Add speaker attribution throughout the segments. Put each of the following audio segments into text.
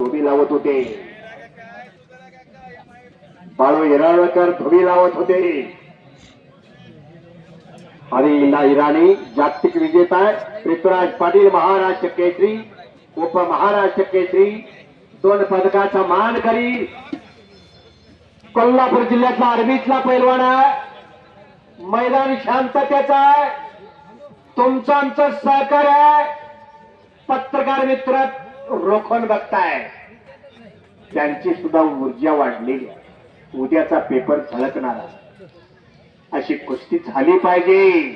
Speaker 1: धोबी लावत होते. बाळू येराळकर धोबी लावत होते. आणि इंदा इराणी जागतिक विजेता पृथ्वीराज पाटील महाराष्ट्र केसरी उप महाराष्ट्र केसरी दोन पदकाचा मान करी. कोल्हापूर जिल्ह्यातला आर्मीतला पैलवान आहे. मैदान शांततेचा आहे. तुमचं आमचं सहकार्य आहे. पत्रकार मित्र रोखून बघताय. त्यांची सुद्धा ऊर्जा वाढलेली आहे उद्याचा पेपर झळकणार अशी कुस्ती झाली पाहिजे.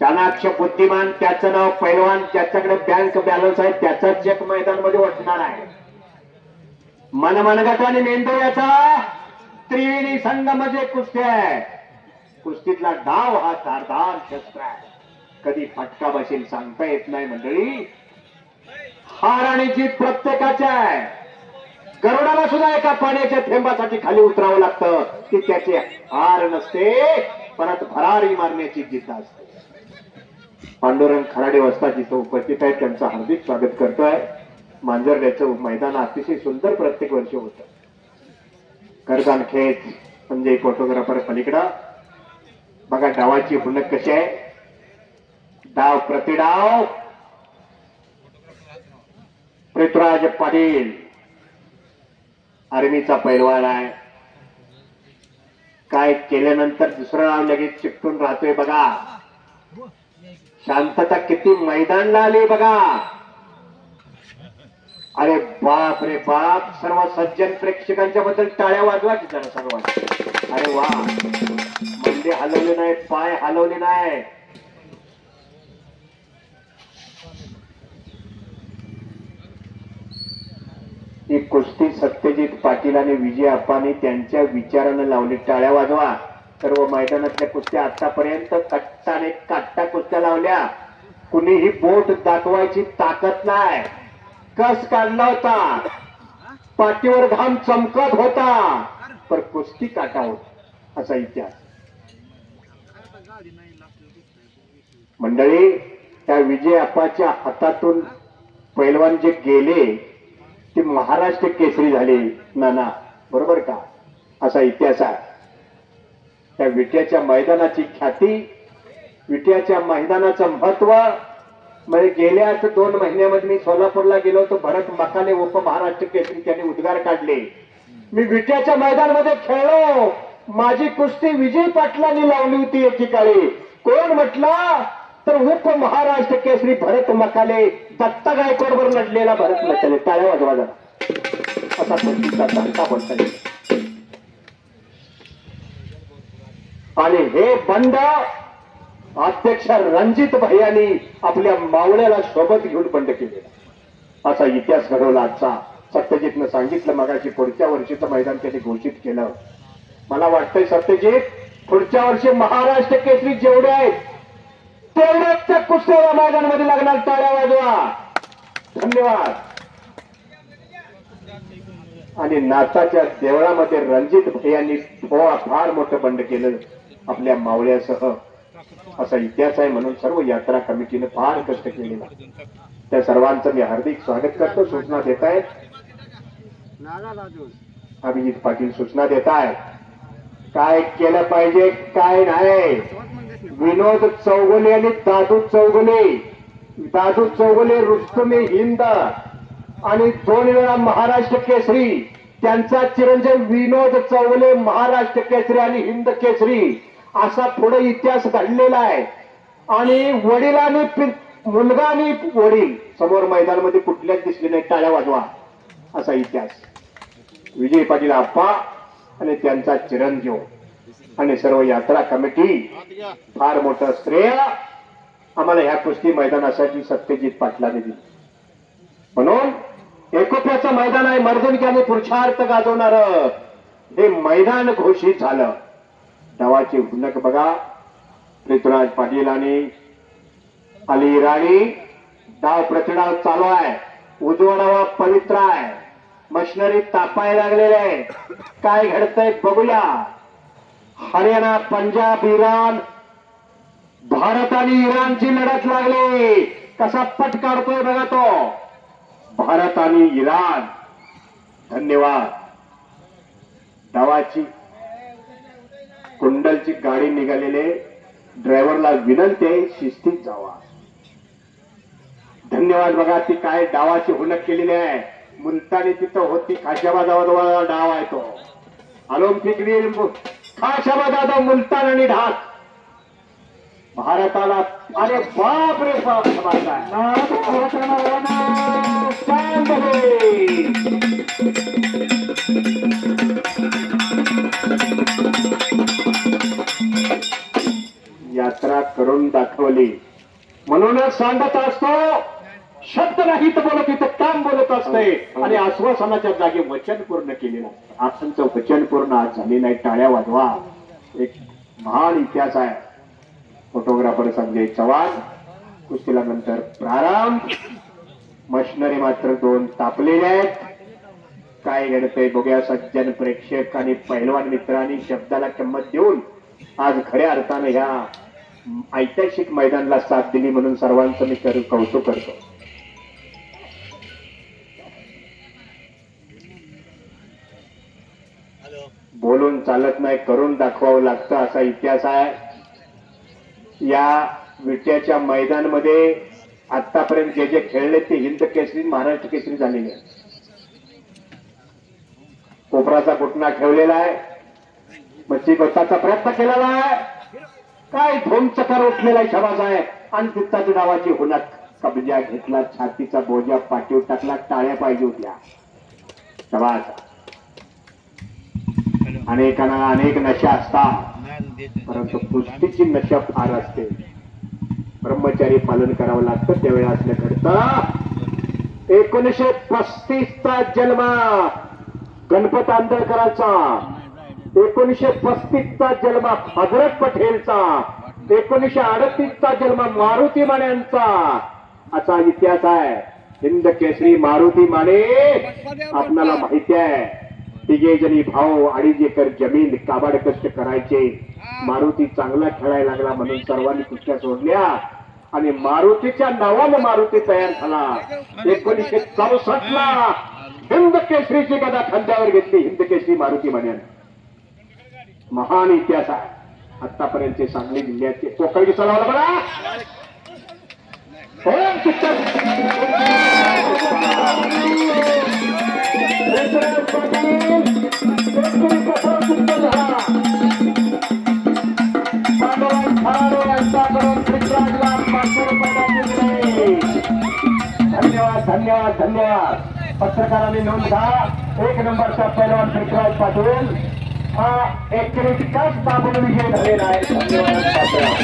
Speaker 1: चाणाक्ष बुद्धिमान त्याचं नाव पैलवान त्याच्याकडे बँक बॅलन्स आहे त्याचा चेक मैदानमध्ये वाटणार आहे. मनमनगट आणि मेंदोळ्याचा त्रिवेणी संघ म्हणजे कुस्ती आहे. कुस्तीतला डाव हा धारदार शस्त्र आहे. कधी फटका बसेल सांगता येत नाही मंडळी. हार आणि जीत प्रत्येकाच्या आहे. गरुडाला सुद्धा एका पाण्याच्या थेंबासाठी खाली उतरावं लागतं ती त्याचे हार नसते परत भरारी मारण्याची जिद्द असते. पांडुरंग खराडे वस्ता जिथं उपस्थित आहे त्यांचं हार्दिक स्वागत करतोय. मांजरड्याचं मैदान अतिशय सुंदर प्रत्येक वर्षी होत. करदान खेच म्हणजे फोटोग्राफर पलीकडं. बघा डावाची हुनक कशी आहे. डाव प्रतिडाव. पृथ्वीराज पाटील. आर्मीचा पैलवान आहे. काय केल्यानंतर दुसरं नाव लगेच चिपटून राहतोय बघा. शांतता किती मैदानला आली बघा. अरे बाप रे बाप सर्व सज्जन प्रेक्षकांच्या बद्दल टाळ्या वाजवा की जरा सर्व अरे वा. म्हणजे हलवले नाही पाय हलवले नाही. ही कुस्ती सत्यजित पाटील आणि विजय अप्पानी त्यांच्या विचारानं लावली. टाळ्या वाजवा. सर्व मैदानातल्या कुस्त्या आतापर्यंत कट्टाने काट्टा कुस्त्या लावल्या. कुणीही बोट दाखवायची ताकद नाही. कस काढला होता? पाठीवर घाम चमकत होता. पर कुस्ती काटा होत. असा इतिहास. मंडळी त्या विजय अप्पाच्या हातातून पैलवान जे गेले ते महाराष्ट्र केसरी झाले. नाना बरोबर का? असा इतिहास आहे. त्या विट्याच्या मैदानाची ख्याती विट्याच्या मैदानाचं महत्त्व म्हणजे गेल्याच दोन महिन्यामध्ये मी सोलापूरला गेलो होतो. भरत मकाने उप महाराष्ट्र केसरी त्यांनी उद्गार काढले. मी विट्याच्या मैदानामध्ये खेळलो. माझी कुस्ती विजय पाटलांनी लावली होती एकेकाळी. कोण म्हटला? तर उप महाराष्ट्र केसरी भरत मकाले दत्ता गायकवाडवर लढलेला भरत मकाले. टाळ्या वाजवा जरा. असा दत्ता आणि हे बंड अध्यक्ष रणजित भैयानी आपल्या मावळ्याला सोबत घेऊन बंड केलेला असा इतिहास घडवला आजचा. सत्यजितनं सांगितलं मगाशी पुढच्या वर्षीचं मैदान त्यांनी घोषित केलं. मला वाटतंय सत्यजित पुढच्या वर्षी महाराष्ट्र केसरी जेवढे आहेत तेवढ्याच त्या कुस्त्याला मैदानामध्ये लागणार टाळ्या वाजवा. धन्यवाद. आणि नाचाच्या देवळामध्ये रणजित भैयांनी थोडा फार मोठं बंड केलं आपल्या मावळ्यासह. असा इतिहास आहे म्हणून सर्व यात्रा कमिटीने फार कष्ट केलेला. त्या सर्वांचं मी हार्दिक स्वागत करतो. सूचना देत आहे अभिजित पाटील सूचना देत आहे काय केलं पाहिजे काय नाही. विनोद चौगुले आणि दादू चौगुले. दादू चौगुले रुस्तमे हिंद आणि दोन वेळा महाराष्ट्र केसरी. त्यांचा चिरंजीव विनोद चौगुले महाराष्ट्र केसरी आणि हिंद केसरी. असा पुढे इतिहास घडलेला आहे. आणि वडिलांनी आणि मुलगा आणि वडील. समोर मैदानामध्ये कुठल्याच दिसले नाही टाळ्या वाजवा. असा इतिहास. विजय पाटील आप्पा आणि त्यांचा चिरंजीव. आणि सर्व यात्रा कमिटी फार मोठं श्रेय आम्हाला ह्या कुस्ती मैदानासाठी सत्यजित पाटलाने दिली. म्हणून एकोप्याचं मैदान आहे मर्दनक्याने पुरुषार्थ गाजवणार. हे मैदान घोषित झालं. डावाची हुनक बघा. पृथ्वीराज पाटील आणि अली राणी डाव प्रतिडाव चालू आहे. उजवा डावा पवित्र आहे. मशिनरी तापायला लागलेले आहे काय घडतंय बघूया. हरियाणा पंजाब इराण. भारत आणि इराणची लढत लागली. कसा पट काढतोय बघा तो. भारत आणि इराण. धन्यवाद. डावाची कुंडलची गाडी निघालेले ड्रायव्हरला विनंती आहे शिस्तीत जावा. धन्यवाद बघा ती काय डावाची हुनक केलेली आहे. मुलतानी तिथं होती खाशाबाजावर डाव आहे तो. हा खाशाबादा मुलतान आणि ढाक भारताला अरे बाप रे बाप यात्रा करून दाखवली. म्हणूनच सांगत असतो शब्द नाही तर बोलत इथं काम बोलत असते. आणि आश्वासनाच्या जागी वचन पूर्ण केलेलं आपणचं वचन पूर्ण आज झाले नाही. टाळ्या वाजवा. एक महान इतिहास आहे. फोटोग्राफर संजय चव्हाण. कुस्तीला नंतर प्रारंभ. मशिनरी मात्र दोन तापलेले आहेत. काय घडतंय बघूया. सज्जन प्रेक्षक आणि पैलवान मित्रांनी शब्दाला किंमत देऊन आज खऱ्या अर्थाने ह्या ऐतिहासिक मैदानाला साथ दिली म्हणून सर्वांचं मी कर- कौतुक करतो. बोलून चालत नाही करून दाखवावं लागतं असा इतिहास आहे. या विट्याच्या मैदानमध्ये आतापर्यंत जे जे खेळले ते हिंद केसरी महाराष्ट्र केसरी झालेले आहेत. कोपराचा घुटना ठेवलेला आहे. मच्छी बसाचा प्रयत्न केलेला आहे. काय धोमचकार उठलेला शबाज आहे आणि तिथाची नावाची हुनक. कब्जा घेतला छातीचा बोजा पाठीवर टाकला टाळ्या पाहिजे होत्या. शबाज. अनेकांना अनेक नशा असतात. परंतु कुस्तीची नशा फार असते. ब्रह्मचारी पालन करावं लागतं त्यावेळेला असलं घडतं. एकोणीशे पस्तीसचा जन्म गणपत आंदळकरांचा एकोणीशे पस्तीसचा जन्म हजरत पटेलचा एकोणीशे अडतीसचा जन्म मारुती माण्यांचा असा इतिहास आहे. हिंद केसरी मारुती माने आपल्याला माहिती आहे. तिघे जणी भाऊ अडीच एकर जमीन काबाड कष्ट करायचे. मारुती चांगला खेळायला लागला म्हणून सर्वांनी कुठल्या सोडल्या आणि मारुतीच्या नावानं मारुती तयार झाला. एकोणीशे चौसष्ट ला हिंद केसरीची गदा खांद्यावर घेतली. हिंद केसरी मारुती म्हण्यानं महान इतिहास आहे. आतापर्यंतचे सांगली जिल्ह्याचे कोकणी चलावला बघा. धन्यवाद धन्यवाद धन्यवाद. पत्रकारांनी नोंद घ्या. एक नंबरचा पैलवान पृथ्वीराज पाटील. हा एकशे तास बाबून विजय झालेला आहे.